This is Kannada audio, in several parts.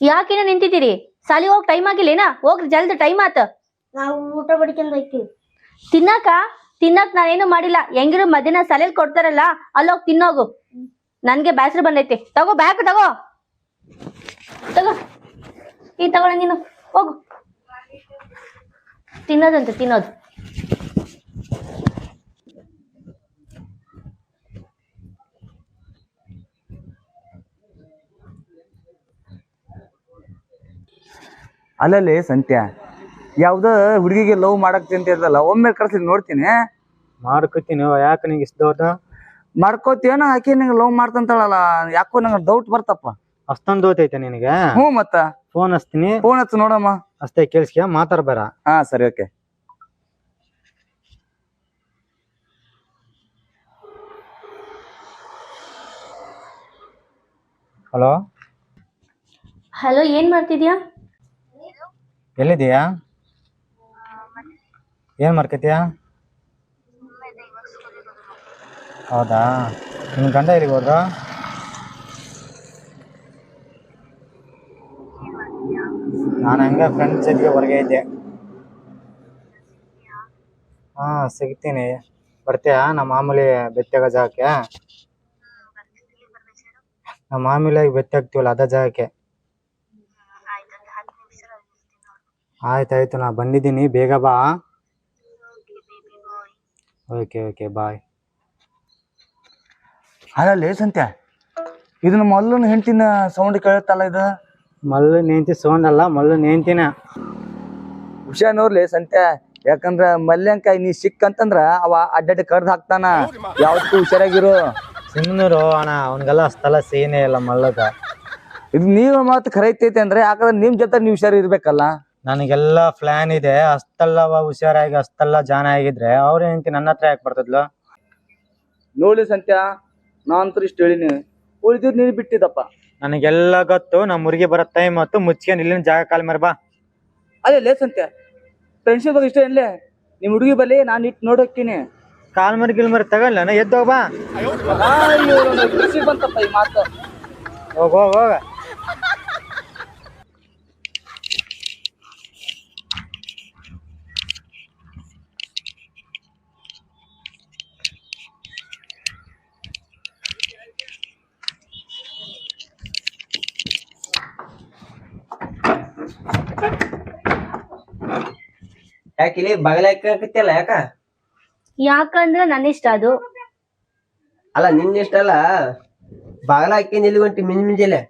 ಯಾಕಿನ ನಿಂತಿದ್ದೀರಿ? ಸಾಲಿ ಹೋಗಿ ಟೈಮ್ ಆಗಿಲ್ಲೇನಾ? ಹೋಗ್ರಿ ಜಲ್ದಿ ಟೈಮ್ ಆತ. ನಾವು ಊಟ ಬಡಿಕೊಂಡ್ ಹೋಗ್ತೀವಿ. ತಿನ್ನಕ ತಿನ್ನಕ್ ನಾನೇನು ಮಾಡಿಲ್ಲ. ಹೆಂಗಿರು ಮಧ್ಯಾಹ್ನ ಸಲಲ್ ಕೊಡ್ತಾರಲ್ಲ ಅಲ್ಲೋಗ್ ತಿನ್ನೋಗು. ನನ್ಗೆ ಬ್ಯಾಸ್ರ ಬಂದೈತಿ. ತಗೋ ಬ್ಯಾಕ್ ತಗೋ. ತಗೋ. ಈ ತಗೊಳ ನೀನು. ಹೋಗು. ತಿನ್ನೋದಂತೆ ತಿನ್ನೋದು. ಅಲ್ಲಲ್ಲಿ ಸಂತ್ಯ. ಯಾವ್ದೋ ಹುಡುಗಿಗೆ ಲವ್ ಮಾಡಕ್ ಅಂತ ಇರ್ತಲ್ಲ ಒಮ್ಮೆ ಕರ್ಸಿ ನೋಡ್ತೀನಿ. ಮಾಡ್ಕೋತೀನಿ ಯಾಕೆ ನಿಂಗೆ ಇಷ್ಟ ದೊಡ್ಡ? ಮಾಡ್ಕೋತೇನ ಆಕಿ ನಂಗೆ ಲವ್ ಮಾಡ್ತಂತಾಳಲ್ಲ ಯಾಕೋ ನಂಗೆ ಡೌಟ್ ಬರ್ತಪ್ಪ. ಅಷ್ಟೊಂದು ದೋತೈತೆ ನಿನಗೆ? ಹ್ಞೂ ಮತ್ತ. ಫೋನ್ ಹಚ್ತೀನಿ. ಫೋನ್ ಹಚ್ಚು ನೋಡಮ್ಮ. ಅಷ್ಟೇ ಕೇಳಿಸ್ಕ ಮಾತಾಡ್ಬೇಡ. ಹಾ ಸರಿ ಓಕೆ ಹಲೋ ಹಲೋ ಏನ್ ಮಾಡ್ತಿದ್ಯಾ? ಎಲ್ಲಿದೀಯಾ ಏನ್ ಮಾಡ್ಕತ್ಯಾ? ಹೌದಾ? ನಿಮ್ ಗಂಡ ಎಲ್ಲಿಗೆ ಹೋದ್ರ? ನಾನು ಹಂಗ ಫ್ರೆಂಡ್ಸ್ ಜೊತೆಗೆ ಹೊರಗೆ ಇದ್ದೆ. ಹಾ ಸಿಗ್ತೀನಿ. ಬರ್ತೀಯಾ ನಮ್ಮ ಮಾಮೂಲಿ ಬೆತ್ತಾಗ ಜಾಗಕ್ಕೆ? ನಮ್ಮ ಮಾಮೂಲಿಯಾಗಿ ಬೆತ್ತ ಹಾಕ್ತೀವಲ್ಲ ಅದ ಜಾಗಕ್ಕೆ. ಆಯ್ತಾಯ್ತು ನಾ ಬಂದಿದ್ದೀನಿ. ಬೇಗ ಬಾ. ಓಕೆ ಓಕೆ ಬಾಯ್ ಅಲ್ಲೇ ಸಂತ್ಯ ಇದನ್ನ ಮಲ್ಲನ ಹೆಂಡತಿನ ಸೌಂಡ್ ಕೇಳುತ್ತಲ್ಲ ಇದು? ಮಲ್ಲು ನೇಂತಿ ಸೌಂಡ್ ಅಲ್ಲ ಮಲ್ಲು ನೇಂತಿನ. ಹುಷಾ ನೋಡ್ಲಿ ಸಂತ್ಯ ಯಾಕಂದ್ರ ಮಲ್ಯಂಕಾಯಿ ನೀ ಸಿಕ್ಕಂತಂದ್ರ ಅವ ಅಡ್ಡಡ್ಡ ಕರ್ದ್ ಹಾಕ್ತಾನ. ಯಾವತ್ತೂ ಹುಷಾರಾಗಿರು. ಸುಮ್ಮನರು ಅಣ್ಣ ಅವನಿಗೆಲ್ಲ ಸ್ಥಳ ಸೇನೆ ಇಲ್ಲ ಮಲ್ಲದ ಇದು ನೀವು ಮಾತು ಖರೈತೈತೆ ಅಂದ್ರೆ ಯಾಕಂದ್ರೆ ನಿಮ್ ಜೊತೆ ನೀವು ಹುಷಾರು ಇರ್ಬೇಕಲ್ಲ. ನನಗೆಲ್ಲ ಪ್ಲಾನ್ ಇದೆ. ಅಷ್ಟೆಲ್ಲ ಹುಷಾರಾಗಿ ಅಷ್ಟೆಲ್ಲ ಜಾನ ಆಗಿದ್ರೆ ಅವ್ರ ಹೆಂಡತಿ ನನ್ನ ಹತ್ರ ಯಾಕೆ ಬರ್ತದ್ಲು? ನೋಡಿ ಸಂತ್ಯ ನಾನಂತೂ ಇಷ್ಟು ಹೇಳಿನಿ. ಉಳಿದಿದ್ ನೀನು ಬಿಟ್ಟಿದಪ್ಪ ನನಗೆಲ್ಲ ಗೊತ್ತು ನಮ್ಮ ಊರಿಗೆ ಬರೋ ಟೈಮ್ ಮತ್ತು ಮುಚ್ಕೊಂಡು ಇಲ್ಲಿನ ಜಾಗ ಕಾಲ್ ಮಾರಿ ಬಾ. ಅದೇ ಲೇ ಸಂತ್ಯ ಫ್ರೆಂಡ್ಶಿಪ್ ಇಷ್ಟ ಏನ್ಲೇ? ನಿಮ್ಮ ಹುಡುಗಿ ಬಲ್ಲಿ ನಾನು ಇಟ್ಟು ನೋಡೋಕ್ತೀನಿ ಕಾಲ್ ಮರಿ ಗಿಲ್ ಮರಿ ತಗಲ್ಲ ಎದ್ದೋಗ ಬಾ. ಬಂತಪ್ಪ ಈ ಮಾತು. ಹೋಗ ಹೋಗ ಹೋಗ. ಯಾಕಿಲಿ ಬಗಲಾಕತ್ತಿಯಲ್ಲ ಯಾಕ? ಯಾಕಂದ್ರ ನನ್ನ ಇಷ್ಟ ಅದು. ಅಲ್ಲ ನಿನ್ನ ಇಷ್ಟ ಅಲ್ಲ. ಬಾಗಲ ಹಾಕಿ ಎಲ್ಲಿ ಹೊಂಟಿ ಮಿಂಜ್ ಮಿಂಜಲೆ.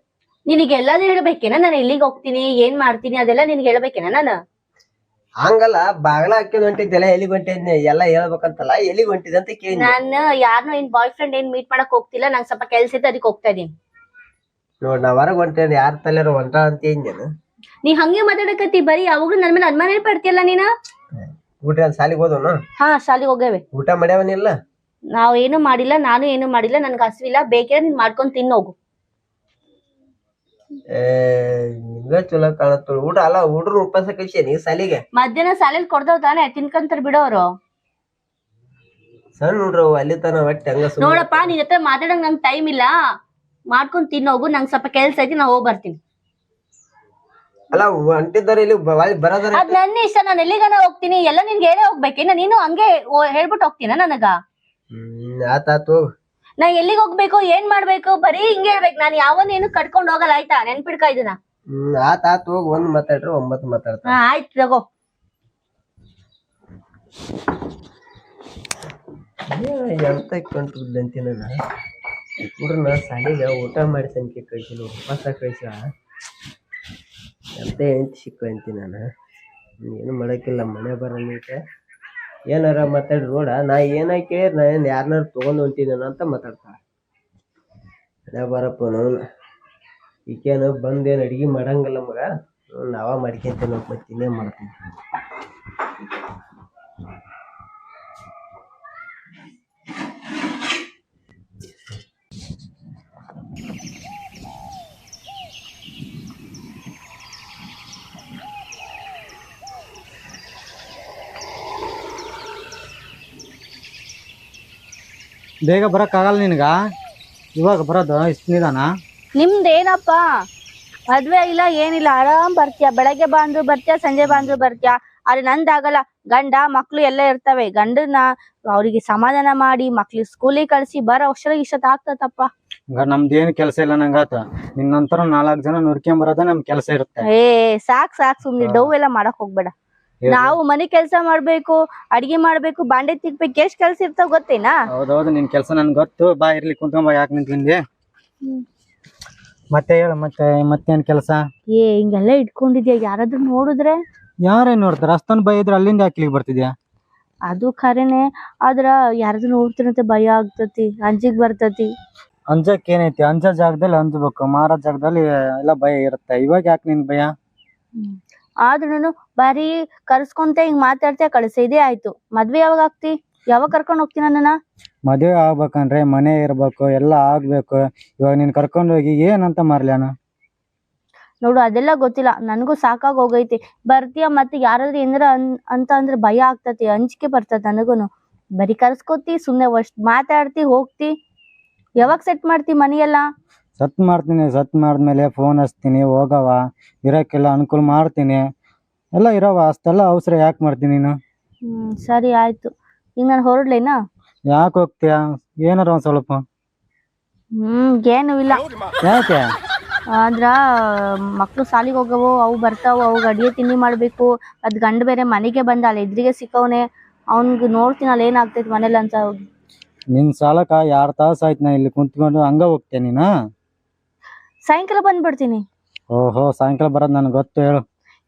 ಎಲ್ಲಾದ್ರೂ ಹೇಳ್ಬೇಕೇನ? ನಾನು ಎಲ್ಲಿಗೆ ಹೋಗ್ತೀನಿ ಏನ್ ಮಾಡ್ತೀನಿ ಅದೆಲ್ಲ ನಿನ್ಗೆ ಹೇಳ್ಬೇಕೇನ ನಾನು? ಹಂಗಲ್ಲ ಬಾಗಲ ಹಾಕ್ಯಂದ್ ಹೊಂಟಿದ್ದೆಲ್ಲ ಎಲ್ಲಿಗೆ ಹೊಂಟಿದ್ನೆ ಎಲ್ಲ ಹೇಳ್ಬೇಕಂತಲ್ಲ ಎಲ್ಲಿಗೆ ಹೊಂಟಿದೆ ಅಂತ ಕೇಳಿ ನಾನು. ಯಾರನ್ನೂ ಏನ್ ಬಾಯ್ ಫ್ರೆಂಡ್ ಏನ್ ಮೀಟ್ ಮಾಡಕ್ ಹೋಗ್ತಿಲ್ಲ ನಂಗೆ ಸ್ವಲ್ಪ ಕೆಲ್ಸ ಇತ್ತು ಅದಕ್ಕೆ ಹೋಗ್ತಾ ಇದೀನಿ. ನೋಡ್ ನಾ ಹೊರಗ್ ಹೊಂಟೇನೆ ಯಾರ ತಲೆಯಾರ ಹೊಂಟ ಅಂತ ಏನೇನು ನೀ ಹಂಗೆ ಮಾತಾಡಕತ್ತಿ ಬರೀ ಯಾವಾಗ್ಲೂ ನನ್ ಮೇಲೆ ಅನುಮಾನ ಪಡ್ತಿಯಲ್ಲ ನೀನ? ಊಟ ಸಾಲಿಗೆ ಹೋದವನು? ಹಾ ಶಾಲಿಗೆ ಹೋಗೇವೆ ಊಟ ಮಾಡ್ಯಾವನಿಲ್ಲ ನಾವ್ ಏನು ಮಾಡಿಲ್ಲ ನಾನು ಏನು ಮಾಡಿಲ್ಲ ನನ್ಗೆ ಹಸಿವಿಲ್ಲ ಬೇಕಿದ್ರೆ ನೀನ್ ಮಾಡ್ಕೊಂಡ್ ತಿನ್ನೋಗು ಏ ಚಲೋ ಊಟ ಅಲ್ಲ ಹುಡ್ರು ಉಪವಾಸ ಕಳ್ಸೇನಿ ಸಾಲಿಗೆ ಮಧ್ಯಾಹ್ನ ಕೊಡ್ದವ್ ತಾನೆ ತಿನ್ಕಂತಾರ ಬಿಡೋರು. ಸಣ್ಣ ಹುಡ್ರು ಅಲ್ಲಿ ತನ ಹೊಟ್ಟೆ ಹಂಗ ಸುಮ್ನೆ. ನೋಡಪ್ಪ ನಿನ್ ಹತ್ರ ಮಾತಾಡಂಗ್ ನಂಗೆ ಟೈಮ್ ಇಲ್ಲ. ಮಾಡ್ಕೊಂಡ್ ತಿನ್ನೋಗು ನಂಗೆ ಸ್ವಲ್ಪ ಕೆಲ್ಸ ಐತಿ ನಾ ಹೋಗ್ ಬರ್ತೀನಿ. ಅಲ್ಲ ಹೊಂಟಿದ್ದಾರೆ ಇಲ್ಲಿ ಬರೋದಾರೆ ಒಳಗ್ ಬರೋದಾರ ಅದ್ ನನ್ನ ಇಷ್ಟ ನಾನು ಎಲ್ಲಿಗಾನ ಹೋಗ್ತೀನಿ? ಎಲ್ಲ ನಿನ್ಗೆ ಹೇಳೇ ಹೋಗ್ಬೇಕೇನ ನೀನು ಹಂಗೆ ಓ- ಹೇಳ್ಬಿಟ್ಟು ಹೋಗ್ತೀನ ನನಗ? ಹ್ಮ್ ಆತಾತು ನಾ ಎಲ್ಲಿಗ್ ಹೋಗ್ಬೇಕು ಏನ್ ಮಾಡ್ಬೇಕು? ಬರೀ ಹಿಂಗೆ ಹೇಳ್ಬೇಕು. ನಾನು ಯಾವನ್ನೇನು ಕಟ್ಕೊಂಡ್ ಹೋಗಲ್ಲ ಆಯ್ತಾ? ನೆನ್ಪಿಡ್ಕ ಇದನ್ನ. ಹ್ಮ್ ಆತಾತು ಹೋಗ್. ಒಂದ್ ಮಾತಾಡ್ರಿ ಒಂಬತ್ತು ಮಾತಾಡ್ತಾರ. ಹಾ ಆಯ್ತು ತಗೋ. ಎಂತ ಕಂಟ್ರೋಲ್ ಅಂತೀನಿ ನಾನು. ಹುಡ್ರನ್ನ ಸಾಲಿಗೆ ಊಟ ಮಾಡಿ ಸಂಖ್ಯೆ ಕಳ್ಸಿಲ್ಲ ವಾಪಸ್ ಕಳ್ಸ ಎಂತ ಹೆಂಚು ಸಿಕ್ಕಂತೀನಿ ನಾನು. ಏನು ಮಾಡೋಕ್ಕಿಲ್ಲ, ಮನೆ ಬರಲಿಕ್ಕೆ. ಏನಾರ ಮಾತಾಡಿ ನೋಡ, ನಾ ಏನ ಕೇಳಿ ನಾ ಏನು ಯಾರನ್ನಾರು ತೊಗೊಂಡು ಹೊಂಟಿದ್ದೇನ ಅಂತ ಮಾತಾಡ್ತಾ. ಮನೆ ಬರಪ್ಪ ನಾನು. ಈಕೇನು ಬಂದೇನು ಅಡಿಗೆ ಮಾಡಂಗಿಲ್ಲ ಮಗ. ನಾವ ಮಾಡ್ಕೊಂತೀನಿ ಮತ್ತೆ ಇನ್ನೇನು ಮಾಡ್ತೀನಿ. ಬೇಗ ಬರಕ್ಕಾಗಲ್ಲ ನಿನಗ? ಇವಾಗ ಬರೋದು ಇಷ್ಟು ನಿಧಾನ? ನಿಮ್ದೇನಪ್ಪ? ಮದ್ವೆ ಇಲ್ಲ ಏನಿಲ್ಲ ಆರಾಮ್ ಬರ್ತೀಯ? ಬೆಳಗ್ಗೆ ಬಂದ್ರು ಬರ್ತೀಯ ಸಂಜೆ ಬಂದ್ರು ಬರ್ತೀಯ? ಆದ್ರೆ ನಂದಾಗಲ್ಲ ಗಂಡ ಮಕ್ಳು ಎಲ್ಲ ಇರ್ತವೆ. ಗಂಡನ ಅವ್ರಿಗೆ ಸಮಾಧಾನ ಮಾಡಿ ಮಕ್ಳಿಗೆ ಸ್ಕೂಲಿಗೆ ಕಳ್ಸಿ ಬರೋ ಅಕ್ಷರ ಇಷ್ಟ ಆಗ್ತದಪ್ಪ. ನಮ್ದೇನು ಕೆಲಸ ಇಲ್ಲ ನಂಗಾತ ನಿನ್ನಂತರ ನಾಲ್ಕು ಜನ ನುರ್ಕೊಂಡ್ ಬರೋದೇ ನಮ್ ಕೆಲಸ ಇರುತ್ತೆ. ಏ ಸಾಕ್ ಸಾಕ್ ಸುಮ್ನೆ ಡೌ ಎಲ್ಲ ಮಾಡಕ್ ಹೋಗ್ಬೇಡ. ನಾವು ಮನೆ ಕೆಲಸ ಮಾಡ್ಬೇಕು ಅಡಿಗೆ ಮಾಡ್ಬೇಕು ಬಾಂಡೆ ತಿಕ್ಬೇಕು ಎಷ್ಟ್ ಕೆಲ್ಸ ಇರ್ತಾವ ಗೊತ್ತೇನಾ? ಹೌದೌದು ನಿನ್ ಕೆಲಸ ನನ್ಗೆ ಗೊತ್ತು. ಬಾ ಇರ್ಲಿ ಕುಂತ್ಕೊಂಡ್ ಬಾ ಯಾಕೆ ನಿಂತ್ಕೊಂಡಿ ಮತ್ತೆ ಹೇಳು ಮತ್ತೆ ಮತ್ತೇನ್ ಕೆಲಸ? ಏ ಹಿಂಗೆಲ್ಲ ಇಟ್ಕೊಂಡಿದ್ಯಾ? ಯಾರಾದ್ರೂ ನೋಡಿದ್ರೆ? ಯಾರೇ ನೋಡ್ತಾರ? ಅಷ್ಟೊಂದ್ ಭಯ ಇದ್ರೆ ಅಲ್ಲಿಂದ ಯಾಕೆ ಇಲ್ಲಿಗೆ ಬರ್ತಿದ್ಯಾ? ಅದು ಖರೇನೆ. ಆದ್ರ ಯಾರಾದ್ರೂ ನೋಡ್ತಿರಂತೆ ಭಯ ಆಗ್ತತಿ ಅಂಜಿಗ್ ಬರ್ತತಿ. ಅಂಜಕ್ ಏನೈತಿ? ಅಂಜ ಜಾಗದಲ್ಲಿ ಅಂಜಬೇಕು ಮಾರೋ ಜಾಗದಲ್ಲಿ ಎಲ್ಲ ಭಯ ಇರುತ್ತೆ. ಇವಾಗ ಯಾಕೆ ನಿನ್ ಭಯ? ಆದ್ರೂನು ಬಾರಿ ಕರ್ಸ್ಕೊಂತ ಹಿಂಗ್ ಮಾತಾಡ್ತಾ ಕಳ್ಸಿದೇ ಆಯ್ತು. ಮದ್ವೆ ಯಾವಾಗ ಆಗ್ತಿ? ಯಾವಾಗ ಕರ್ಕೊಂಡ್ ಹೋಗ್ತೀನಿ ನನ್ನ? ಮದ್ವೆ ಆಗ್ಬೇಕಂದ್ರೆ ಮನೆ ಇರ್ಬೇಕು ಎಲ್ಲ ಆಗ್ಬೇಕು. ಇವಾಗ ನೀನ್ ಕರ್ಕೊಂಡು ಹೋಗಿ ಏನಂತ ಮಾರ್ಲ್ಯಾನ ನೋಡು ಅದೆಲ್ಲ ಗೊತ್ತಿಲ್ಲ. ನನಗೂ ಸಾಕಾಗ್ ಹೋಗೈತಿ. ಬರ್ತೀಯ ಮತ್ತೆ ಯಾರಾದ್ರೂ ಏನಾರ ಅನ್- ಅಂತ ಅಂದ್ರೆ ಭಯ ಆಗ್ತತಿ ಅಂಜಿಕೆ ಬರ್ತದ ನನಗೂನು. ಬರೀ ಕರ್ಸ್ಕೊತಿ ಸುಮ್ನೆ ಅಷ್ಟ್ ಮಾತಾಡ್ತಿ ಹೋಗ್ತಿ. ಯಾವಾಗ ಸೆಟ್ ಮಾಡ್ತಿ ಮನೆಯೆಲ್ಲ? ಸತ್ ಮಾಡ್ತೀನಿ ಸತ್ ಮಾಡಿದ್ಮೇಲೆ ಫೋನ್ ಹಚ್ತೀನಿ ಹೋಗವ ಇರೋಕ್ಕೆಲ್ಲ ಅನುಕೂಲ ಮಾಡ್ತೀನಿ. ಎಲ್ಲ ಇರವ ಅಷ್ಟೆಲ್ಲ ಅವಸರ ಯಾಕೆ ಮಾಡ್ತೀನಿ ನೀನು? ಹ್ಮ್ ಸರಿ ಆಯ್ತು. ಈಗ ನಾನು ಹೊರಡ್ಲೇನಾ? ಯಾಕೆ ಹೋಗ್ತೀಯ? ಏನಾರ ಒಂದು ಸ್ವಲ್ಪ. ಹ್ಮ್ ಏನು ಇಲ್ಲ. ಯಾಕೆ? ಆದ್ರ ಮಕ್ಳು ಸಾಲಿಗೆ ಹೋಗವು ಅವು ಬರ್ತಾವು ಅವು ಅಡಿಗೆ ತಿಂಡಿ ಮಾಡ್ಬೇಕು. ಅದ್ ಗಂಡ ಬೇರೆ ಮನೆಗೆ ಬಂದ ಅಲ್ಲಿ ಎದುರಿಗೆ ಸಿಕ್ಕವನೆ. ಅವ್ನ್ಗ್ ನೋಡ್ತೀನಿ ಅಲ್ಲಿ ಏನಾಗ್ತೈತಿ ಮನೇಲಿ ಅಂತ. ನಿನ್ ಸಾಲಕ ಯಾರ್ ತಾಸು ಆಯ್ತು ನಾ ಇಲ್ಲಿ ಕುಂತ್ಕೊಂಡು ಹಂಗ ಹೋಗ್ತೇನೆ ನೀನು? ಸಾಯಂಕಾಲ ಬಂದ್ಬಿಡ್ತೀನಿ. ಓಹೋ ಸಾಯಂಕಾಲ ಬರೋದ್ ನನ್ಗೆ ಗೊತ್ತು ಹೇಳು.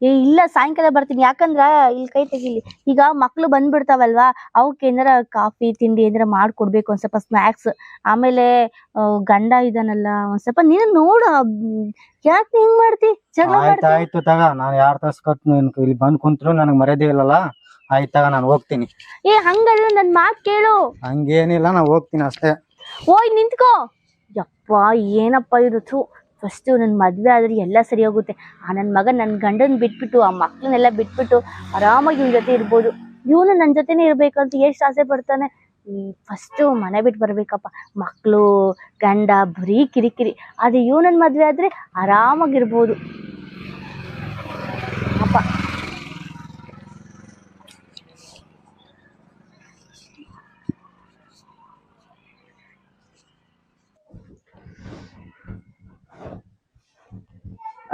ಏ ಇಲ್ಲ ಸಾಯಂಕಾಲ ಬರ್ತೀನಿ. ಯಾಕಂದ್ರ ಇಲ್ಲಿ ಕೈ ತೆಗಿಲಿ. ಈಗ ಮಕ್ಳು ಬಂದ್ಬಿಡ್ತಾವಲ್ವಾ ಅವಕ್ಕೆ ಏನಾರ ಕಾಫಿ ತಿಂಡಿ ಏನಾರ ಮಾಡ್ಕೊಡ್ಬೇಕು ಒಂದ್ ಸ್ವಲ್ಪ ಸ್ನಾಕ್ಸ್ ಆಮೇಲೆ ಆ, ಗಂಡ ಇದಾನಲ್ಲ ಒಂದ್ ಸ್ವಲ್ಪ ನೀನು ನೋಡು. ಯಾಕೆ ಹಿಂಗ್ ಮಾಡ್ತಿ? ಜಗಳ ಆಯ್ತು ಮಾಡ್ತಿ? ಆಯ್ತು ತಗ. ನಾನು ಯಾರ್ ತಾಸು ಕೊಟ್ಟು ನೀನ್ ಇಲ್ಲಿ ಬಂದ್ ಕುಂತ್ರು ನನಗೆ ಮರ್ಯಾದೆ ಇಲ್ಲಲ್ಲ? ಆಯ್ತು ತಗ ನಾನು ಹೋಗ್ತೀನಿ. ಏ ಹಂಗಲ್ಲ ನನ್ ಮಾತ್ ಕೇಳು. ಹಂಗೇನಿಲ್ಲ ನಾ ಹೋಗ್ತೀನಿ ಅಷ್ಟೇ. ಓಯ್ ನಿಂತ್ಕೋ. ಯಪ್ಪ ಏನಪ್ಪ ಇದು ಥು. ಫಸ್ಟ್ ನನ್ನ ಮದುವೆ ಆದರೆ ಎಲ್ಲ ಸರಿ ಹೋಗುತ್ತೆ. ಆ ನನ್ನ ಮಗ ನನ್ನ ಗಂಡನ ಬಿಟ್ಬಿಟ್ಟು, ಆ ಮಕ್ಕಳನ್ನೆಲ್ಲ ಬಿಟ್ಬಿಟ್ಟು ಆರಾಮಾಗಿ ಇವ್ನ ಜೊತೆ ಇರ್ಬೋದು. ಇವನು ನನ್ನ ಜೊತೆನೇ ಇರಬೇಕಂತ ಎಷ್ಟು ಆಸೆ ಪಡ್ತಾನೆ? ಫಸ್ಟು ಮನೆ ಬಿಟ್ಟು ಬರಬೇಕಪ್ಪ. ಮಕ್ಕಳು ಗಂಡ, ಬರೀ ಕಿರಿಕಿರಿ. ಆದರೆ ಇವನನ್ನ ನನ್ನ ಆದರೆ ಆರಾಮಾಗಿರ್ಬೋದು.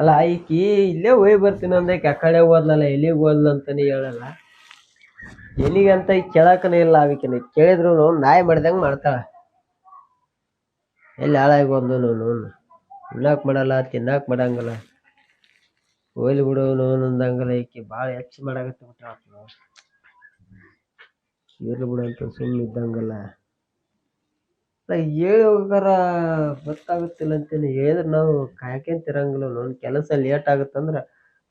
ಅಲ್ಲ ಈಕಿ ಇಲ್ಲೇ ಹೋಗಿ ಬರ್ತೀನಿ ಅಂದಕ್ಕೆ ಆ ಕಡೆ ಹೋದ್ಲಲ್ಲ, ಎಲ್ಲಿಗೆ ಹೋದ್ಲ ಅಂತಾನೆ ಹೇಳಲ್ಲ. ಎಲ್ಲಿಗಂತ ಈಗ ಕೇಳಕನೇ ಇಲ್ಲ ಆವಿಕಿನ ಕೇಳಿದ್ರು ನಾಯಿ ಮಾಡ್ದಂಗೆ ಮಾಡ್ತಾಳ. ಎಲ್ಲಿ ಹಾಳಾಗಿ ಹೋದ್ಲು ನೋನು ಉಣ್ಣಾಕ್ ಮಾಡಲ್ಲ ತಿನ್ನಾಕ್ ಮಾಡಂಗಲ್ಲ. ಹೋಯ್ಲಿ ಬಿಡು ನೋನು ಅಂದಂಗಲ್ಲ ಈಕಿ ಭಾಳ ಹೆಚ್ಚು ಮಾಡಾಕತ್ತ ಬಿಟ್ಟು ಇರ್ಲಿ ಬಿಡು ಅಂತ ಸುಮ್ಮನೆ ಇದ್ದಂಗಲ್ಲ ಹೇಳಿ ಹೋಗಾರ, ಗೊತ್ತಾಗುತ್ತಿಲ್ಲ ಅಂತೇಳಿ ಹೇಳಿದ್ರೆ ನಾವು ಕಾಯ್ಕೊಂತಿರಂಗಿಲ್ಲ ನನ್ನ ಕೆಲಸ ಲೇಟ್ ಆಗುತ್ತಂದ್ರೆ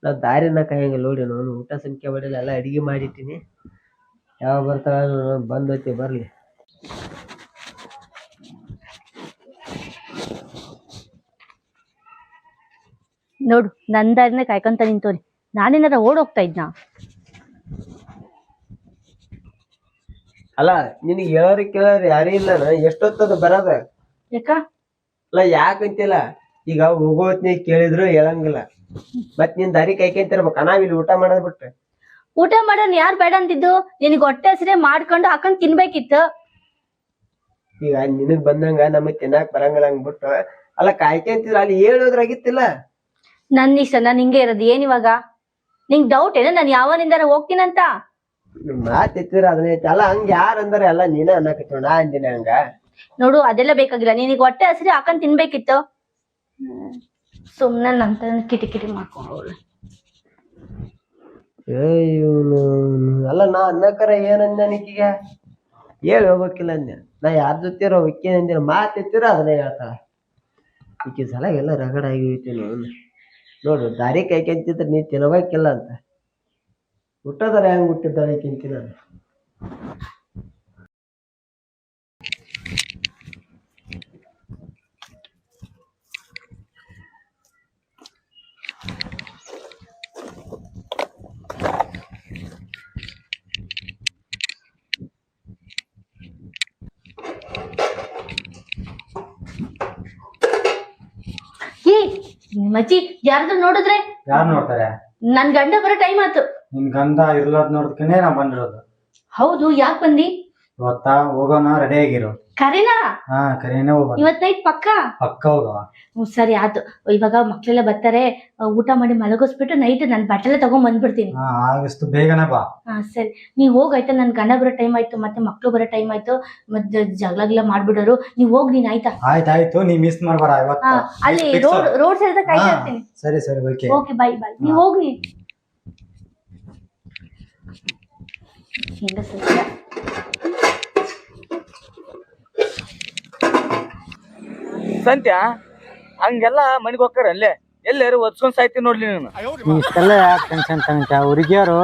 ನಾವು ದಾರಿನ ಕಾಯಂಗಿಲ್ಲ ನೋಡಿ ನಾನು ಊಟ ಸಂಖ್ಯೆ ಮಾಡಿಲ್ಲ, ಎಲ್ಲ ಅಡಿಗೆ ಮಾಡಿಟ್ಟಿನಿ. ಯಾವಾಗ ಬರ್ತಾಳ ಬಂದೈತಿ ಬರಲಿ. ನೋಡು ನನ್ನ ದಾರಿನೇ ಕಾಯ್ಕೊಂತ ನಿಂತೋರಿ ನಾನೇನಾರ ಓಡ್ ಹೋಗ್ತಾ ಇದ್ನಾ? ಅಲ್ಲ ನಿನಗೆ ಹೇಳೋರಿ ಕೇಳೋರಿ ಯಾರು ಇಲ್ಲ ಎಷ್ಟೊತ್ತದ ಬರೋದ? ಯಾಕ? ಅಲ್ಲ ಯಾಕಂತಿಲ್ಲ ಈಗ ಹೋಗೋತ್ನಿ ಕೇಳಿದ್ರು ಹೇಳಂಗಿಲ್ಲ. ಮತ್ ನಿನ್ ದಾರಿ ಕೈಕಂತಿರ್ಬೇಕ. ನಾವ್ ಇಲ್ಲಿ ಊಟ ಮಾಡೋದ್ ಬಿಟ್ಟು ಊಟ ಮಾಡೋನ್ ಯಾರ್ ಬೇಡ ಅಂತಿದ್ದು ನಿನಗ್ ಹೊಟ್ಟೆ ಹಸಿರೆ ಮಾಡ್ಕೊಂಡು ಹಾಕೊಂಡ್ ತಿನ್ಬೇಕಿತ್ತು. ಈಗ ನಿನಗ್ ಬಂದಂಗ ನಮಗ್ ತಿನ್ನಾಕ್ ಬರಂಗಿಲ್ಲ ಅಂದ್ಬಿಟ್ಟು ಅಲ್ಲ ಕಾಯ್ಕೊಂತಿದ್ರ ಅಲ್ಲಿ ಹೇಳೋದ್ರಾಗಿತ್ತಿಲ್ಲ. ನನ್ನ ಇಷ್ಟ ನಾನು ಹಿಂಗೆ ಇರೋದು. ಏನ್ ಇವಾಗ? ನಿಂಗ್ ಡೌಟ್ ಏನ? ನಾನು ಯಾವನಿಂದ ಹೋಗ್ತೀನಂತ? ಮಾತ್ ಎತ್ತಿದ್ರ ಅದನ್ನ ಐತಿ. ಅಲ್ಲ ಹಂಗ ಯಾರು ಅಂದ್ರೆ ಎಲ್ಲ ನೀನ ಅನ್ನಕತ್ತ ನಾ ಅಂದಿನ ಹಂಗ? ನೋಡು ಅದೆಲ್ಲ ಬೇಕಾಗಿಲ್ಲ. ನಿನಗ್ ಹೊಟ್ಟೆ ಹಸಿರಿ ಹಾಕೊಂಡ್ ತಿನ್ಬೇಕಿತ್ತು. ಸುಮ್ನೆ ನಂತ ಕಿಟಿ ಕಿಟಿ ಮಾಡ್ಕೊಂಡು ಇವನು ಅಲ್ಲ ನಾ ಅನ್ನಕರ ಏನಂದ ಅಂದ ನಿಕ್ಕಿಗ ಹೇಳಿ ಹೋಗ್ಬೇಕಿಲ್ಲ ಅಂದೆ. ನಾ ಯಾರ ಜೊತೆ ಇರೋ ಅಂದಿನ ಮಾತ್ ಎತ್ತಿರ ಅದನ್ನೇ ಹೇಳ್ತಾಳ. ಈಕಿ ಸಲ ಎಲ್ಲ ರಗಡ ಆಗಿ ಹೋಯ್ತೀನಿ ನೋಡು ದಾರಿ ಕೈ ಕೆಂತಿದ್ರೆ ನೀ ತಿನ್ಬೇಕಿಲ್ಲ ಅಂತ. ಹುಟ್ಟದರ ಹೆಂಗ್ ಹುಟ್ಟಿದ್ದಾರೆ ಈಕಿಂತಿ ನಾನು ಏ ನಿಮ್ಮಜ್ಜಿ ಯಾರಾದ್ರೂ ನೋಡಿದ್ರೆ? ಯಾರು ನೋಡ್ತಾರೆ? ನನ್ ಗಂಡ ಬರೋ ಟೈಮ್ ಆಯ್ತು. ನಿನ್ ಗಂಧ ಇರ್ಲಾರ್ದ್ ನೋಡ್ದಕ್ಕೇನೆ ನಾ ಬಂದಿರೋದು. ಹೌದು ಯಾಕ್ ಬಂದಿ? ಇವತ್ತ ಹೋಗೋಣ ರೆಡಿ ಆಗಿರೋ. ಕರೆನಾ? ಹಾ ಕರೆನೇ ಹೋಗೋಣ. ಇವತ್ ನೈಟ್ ಪಕ್ಕ? ಪಕ್ಕ ಹೋಗವ. ಸರಿ ಆಯ್ತು. ಇವಾಗ ಮಕ್ಳೆಲ್ಲ ಬರ್ತಾರೆ ಆ, ಊಟ ಮಾಡಿ ಮಲಗಿಸ್ಬಿಟ್ಟು ನೈಟ್ ನನ್ ಬಟ್ಟೆಲ್ಲ ತಗೊಂಡ್ ಬಂದ್ಬಿಡ್ತೀನಿ. ಹಾ ಆಗಷ್ಟು ಬೇಗನೆ ಬಾ. ಹಾ ಸರಿ. ನೀವ್ ಹೋಗಾಯ್ತಾ ನನ್ ಗಂಡ ಬರೋ ಟೈಮ್ ಆಯ್ತು ಮತ್ತೆ ಮಕ್ಳು ಬರೋ ಟೈಮ್ ಆಯ್ತು ಮತ್ತೆ ಜಗಳ ಗಿಗಳ ಮಾಡ್ಬಿಡೋರು. ನೀವ್ ಹೋಗ್ ನೀನ್ ಆಯ್ತಾ? ಆಯ್ತಾಯ್ತು ನೀ ಮಿಸ್ ಮಾಡ್ಬೇಡ ಹಾ ಇವತ್ತು. ಅಲ್ಲಿ ರೋಡ್ ರೋಡ್ ಸೈಡ್ ಕಾಯ್ತಾ ಇರ್ತೀನಿ. ಸರಿ ಸರಿ ಓಕೆ ಓಕೆ ಬಾಯ್ ಬಾಯ್ ನೀವ್ ಹೋಗ್ ನೀ ಸಸ್ಯ ಸಂತ್ಯ ಹಂಗೆಲ್ಲ ಮನೆಗೆ ಹೋಗ್ತಾರ ಅಲ್ಲೇ? ಎಲ್ಲಾರು ಒದ್ಸ್ಕೊಂಡ್ ಸಾಯ್ತಿ ನೋಡ್ಲಿ ನೀನು. ಇಷ್ಟೆಲ್ಲ ಯಾಕೆ ಟೆನ್ಷನ್ ತಗೊಂತ ಹುಡುಗಿಯರು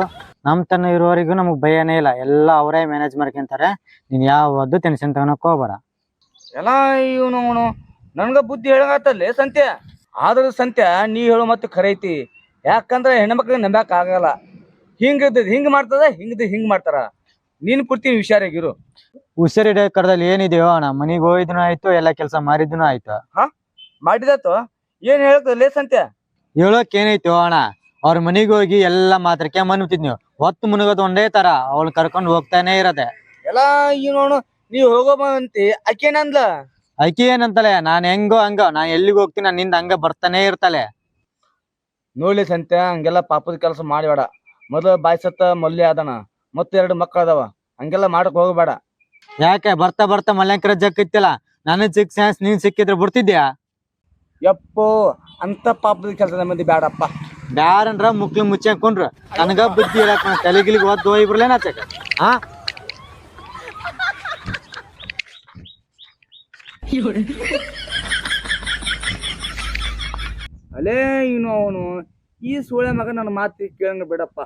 ನಮ್ ತನ್ನ ಇರೋವರೆಗೂ ನಮಗೆ ಭಯನೇ ಇಲ್ಲ. ಎಲ್ಲ ಅವರೇ ಮ್ಯಾನೇಜ್ ಮಾಡ್ಕೊಂತಾರೆ. ನೀನು ಯಾವದ್ದು ಟೆನ್ಷನ್ ತಗೊಳಕ್ ಹೋಗ್ಬಾರ ಎಲ್ಲ ಇವನು ಅವನು. ನನ್ಗ ಬುದ್ಧಿ ಹೇಳಂಗತ್ತಲ್ಲೇ ಸಂತ್ಯ? ಆದ್ರೂ ಸಂತ್ಯ ನೀ ಹೇಳು ಮತ್ತೆ ಖರೈತಿ. ಯಾಕಂದ್ರೆ ಹೆಣ್ಮಕ್ಳಿಗೆ ನಂಬಕ್ ಆಗಲ್ಲ. ಹಿಂಗದ ಹಿಂಗ್ ಮಾಡ್ತದ ಹಿಂಗದ ಹಿಂಗ್ ಮಾಡ್ತಾರ. ನೀನ್ ಕೊಡ್ತೀನಿ ಹುಷಾರಾಗಿರು ಹುಷಾರಿಡ ಕಡದಲ್ಲಿ ಏನಿದೆಯೋ ಅಣ್ಣ ಮನಿಗ್ ಹೋಗಿದ್ನು ಆಯ್ತು ಎಲ್ಲ ಕೆಲಸ ಮಾಡಿದ್ನು ಆಯ್ತು. ಮಾಡಿದತ್ತು ಏನ್ ಹೇಳ್ತದ ಲೇಸ್ ಅಂತೆ ಹೇಳೋಕ್ ಏನೈತಿ ಅಣ್ಣ ಅವ್ರ ಮನಿಗ್ ಹೋಗಿ ಎಲ್ಲ ಮಾತ್ರಕ್ಕೆ ಮನ್ಬಿಟ್ಟಿದ್ ನೀವು. ಹೊತ್ತು ಮುನುಗೋದು ಒಂದೇ ತರ ಅವಳು ಕರ್ಕೊಂಡ್ ಹೋಗ್ತಾನೆ ಇರದೆ. ಎಲ್ಲ ಇವನು ನೀವ್ ಹೋಗೋ ಅಂತಿ ಅಕ್ಕೇನಂದ್ಲ ಅಕ್ಕಿ ಏನಂತಲೆ ನಾನ್ ಹೆಂಗೋ ಹಂಗ ನಾನ್ ಎಲ್ಲಿಗೆ ಹೋಗ್ತೀನಿ ನಾನ್ನಿಂದ ಹಂಗ ಬರ್ತಾನೆ ಇರ್ತಾಳೆ. ನೋಡ್ಲಿ ಸಂತೆ ಹಂಗೆಲ್ಲ ಪಾಪದ ಕೆಲಸ ಮಾಡಬೇಡ. ಮೊದಲು ಬಾಯ್ಸತ್ತ ಸತ್ತ ಮಲ್ಲಿ ಆದನ ಮತ್ತೆ ಎರಡು ಮಕ್ಕಳು ಅದಾವ. ಹಂಗೆಲ್ಲ ಮಾಡಕ್ ಹೋಗಬೇಡ. ಯಾಕೆ ಬರ್ತಾ ಬರ್ತಾ ಮಲ್ಯಾಂಕರ ಜಕ್ಕಿತ್ತಿಲ್ಲ ನಾನು ಸಿಕ್ ಸ್ಯಾನ್ಸ್ ನೀನ್ ಸಿಕ್ಕಿದ್ರೆ ಬಿಡ್ತಿದ್ಯಾ? ಯಪ್ಪೋ ಅಂತ ಪಾಪದ ಕೆಲಸ ಮಂದಿ ಬೇಡಪ್ಪ ಬ್ಯಾರಂದ್ರ ಮುಕ್ಳು ಮುಚ್ಚಾಕೊಂಡ್ರು ನನಗ ಬುದ್ಧಿ ಇರಕ್ ತಲೆಗಿಲಿಗೆ ಒದ್ದು ಹೋಗಿ ಬಿಡ್ಲೇನ ಹಾ? ಅಲೇ ಇವನು ಅವನು. ಈ ಸೋಳೆ ಮಗ ನನ್ನ ಮಾತು ಕೇಳಂಗ ಬೇಡಪ್ಪ.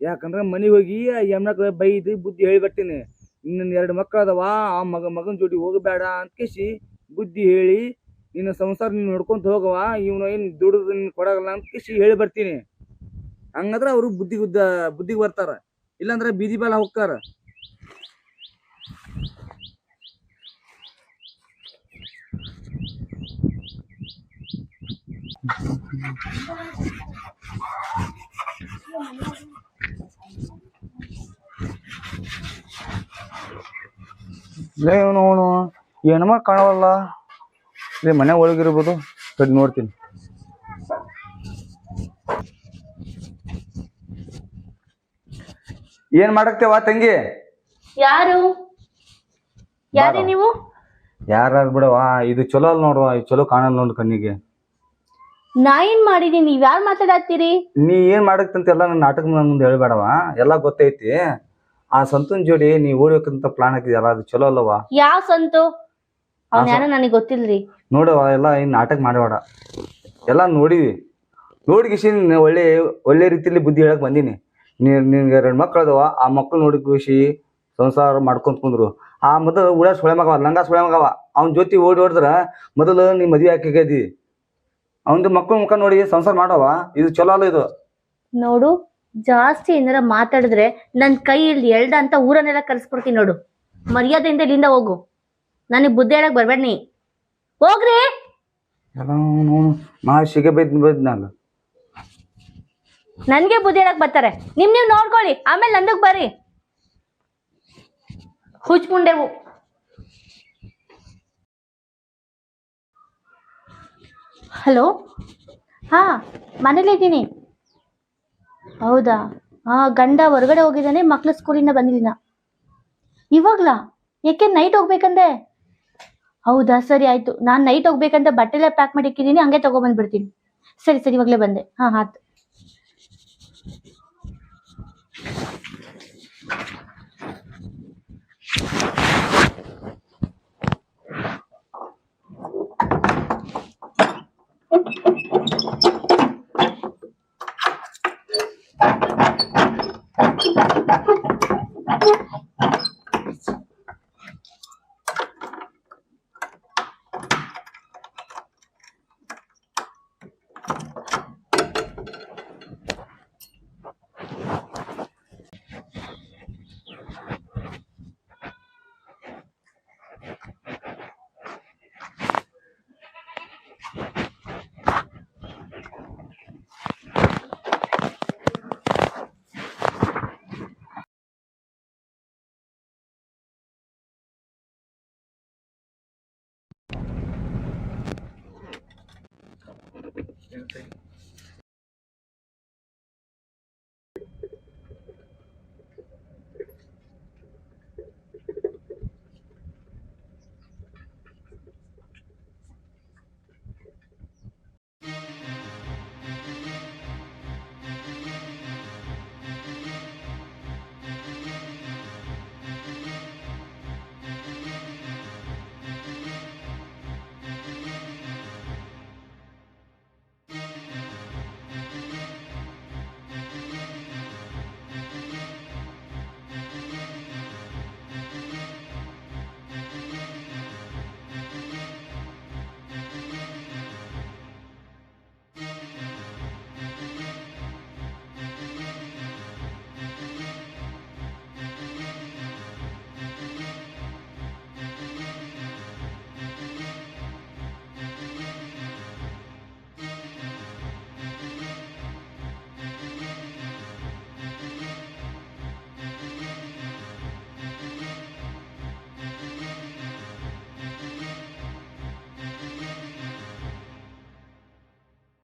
ಯಾಕಂದ್ರೆ ಮನೆಗೆ ಹೋಗಿ ಯಮ್ನಕ ಬೈದು ಬುದ್ಧಿ ಹೇಳಿಬಿಟ್ಟಿನಿ. ಇನ್ನೊಂದು ಎರಡು ಮಕ್ಕಳು ಅದಾವ ಆ ಮಗ ಮಗನ ಜೋಡಿ ಹೋಗಬೇಡ ಅಂತ ಕೇಸಿ ಬುದ್ಧಿ ಹೇಳಿ, ನಿನ್ನ ಸಂಸಾರ ನೀನು ನೋಡ್ಕೊಂತ ಹೋಗವ ಇವನು ಏನು ದುಡಿದು ನಿನ್ ಕೊಡಗಲ್ಲ ಅಂತ ಕೇಸಿ ಹೇಳಿ ಬರ್ತೀನಿ. ಹಂಗಂದ್ರೆ ಅವರು ಬುದ್ಧಿ ಬುದ್ಧಿಗೆ ಬರ್ತಾರೆ. ಇಲ್ಲಾಂದ್ರೆ ಬೀದಿ ಬಾಲ ಹೋಗ್ತಾರ. ಲೇ ಇವನು ಅವನು ಏನಮ್ಮ ಕಾಣವಲ್ಲ? ಲೇ ಮನೆ ಒಳಗಿರ್ಬೋದು. ಸರಿ ನೋಡ್ತೀನಿ. ಏನ್ ಮಾಡಕ್ತೇವ ತಂಗಿ? ಯಾರು? ಯಾರೇ ನೀವು? ಯಾರು ಬಿಡವಾ ಇದು ಚಲೋ ಅಲ್ಲ ನೋಡುವ ಇದು ಚಲೋ ಕಾಣಲ್ಲ ನೋಡು ಕಣ್ಣಿಗೆ. ನಾ ಏನ್ ಮಾಡಿದೀನಿ ನೀವ್ ಯಾರ್ ಮಾತಾಡತ್ತೀರಿ? ನೀ ಏನ್ ಮಾಡಕ್ತಂತ ಎಲ್ಲ ನನ್ನ ನಾಟಕ ಮುಂದೆ ಹೇಳ್ಬೇಡವ. ಎಲ್ಲ ಗೊತ್ತೈತಿ. ಆ ಸಂತನ್ ಜೋಡಿ ನೀ ಓಡ್ಬೇಕಂತ ಪ್ಲಾನ್ ಹಾಕಿದ್ಯಲ್ಲ ಅದು ಚಲೋ ಅಲ್ಲವಾ ಯಾವ ಸಂತು? ಅವ್ನ ನನಗೆ ಯಾರೋ ನನಗ್ ಗೊತ್ತಿಲ್ರಿ. ನೋಡವ ಎಲ್ಲ ಏನ್ ನಾಟಕ ಮಾಡಬೇಡ. ಎಲ್ಲ ನೋಡಿವಿ ನೋಡಿಗಿಸಿ ನೀನು ಒಳ್ಳೆ ಒಳ್ಳೆ ರೀತಿಲಿ ಬುದ್ಧಿ ಹೇಳಕ್ ಬಂದೀನಿ. ನೀ ನಿನ್ಗೆ ಎರಡು ಮಕ್ಳು ಅದಾವ ಆ ಮಕ್ಳು ನೋಡಿ ಖುಷಿ ಸಂಸಾರ ಮಾಡ್ಕೊಂತ ಕುಂದ್ರು. ಆ ಮೊದಲು ಉಡ ಸೊಳೆ ಮಗವ ಲಂಗ ಸೊಳೆ ಮಗವ ಅವ್ನ ಜೊತೆ ಓಡಿ ಹೊಡೆದ್ರ ಮೊದಲು ನೀ ಮದ್ವೆ ಹಾಕಿಗದಿ. ಅವನದು ಮಕ್ಕಳ ಮುಖ ನೋಡಿ ಸಂಸಾರ ಮಾಡವ ಇದು ಚಲೋ ಅಲ್ಲ ಇದು? ನೋಡು ಜಾಸ್ತಿ ಏನಾರ ಮಾತಾಡಿದ್ರೆ ನನ್ ಕೈ ಇಲ್ಲಿ ಎಳ್ದ ಅಂತ ಊರನ್ನೆಲ್ಲ ಕಲ್ಸ್ಕೊಡ್ತೀನಿ ನೋಡು. ಮರ್ಯಾದೆಯಿಂದ ಇಲ್ಲಿಂದ ಹೋಗು. ನನಗ್ ಬುದ್ಧಿ ಹೇಳಕ್ ಬರ್ಬೇಡ ನೀ ಹೋಗ್ರಿ! ಎಲ್ಲ ಅವ್ನು ಸಿಗೆ ಬೈದ್ ನಾನು ನನ್ಗೆ ಬುದ್ಧಿ ಹೇಳಕ್ ಬರ್ತಾರೆ. ನಿಮ್ ನೀವ್ ನೋಡ್ಕೊಳ್ಳಿ. ಆಮೇಲೆ ನಂದಕ್ ಬರ್ರಿ. ಹುಚ್ ಮುಂಡೆವು ಹಲೋ ಹಾ ಮನೇಲಿದ್ದೀನಿ ಹೌದಾ? ಹಾಂ ಗಂಡ ಹೊರಗಡೆ ಹೋಗಿದ್ದಾನೆ, ಮಕ್ಳು ಸ್ಕೂಲಿಂದ ಬಂದಿದ್ದೀನ ಇವಾಗ್ಲಾ? ಯಾಕೆ ನೈಟ್ ಹೋಗ್ಬೇಕಂದೆ? ಹೌದಾ, ಸರಿ ಆಯ್ತು. ನಾನು ನೈಟ್ ಹೋಗ್ಬೇಕಂತ ಬಟ್ಟೆಲ್ಲ ಪ್ಯಾಕ್ ಮಾಡಿ ಇಕ್ಕಿದ್ದೀನಿ ಹಂಗೆ ತಗೊಬಂದ್ಬಿಡ್ತೀನಿ. ಸರಿ ಸರಿ, ಇವಾಗಲೇ ಬಂದೆ. ಹಾ, ಆಯ್ತು. country.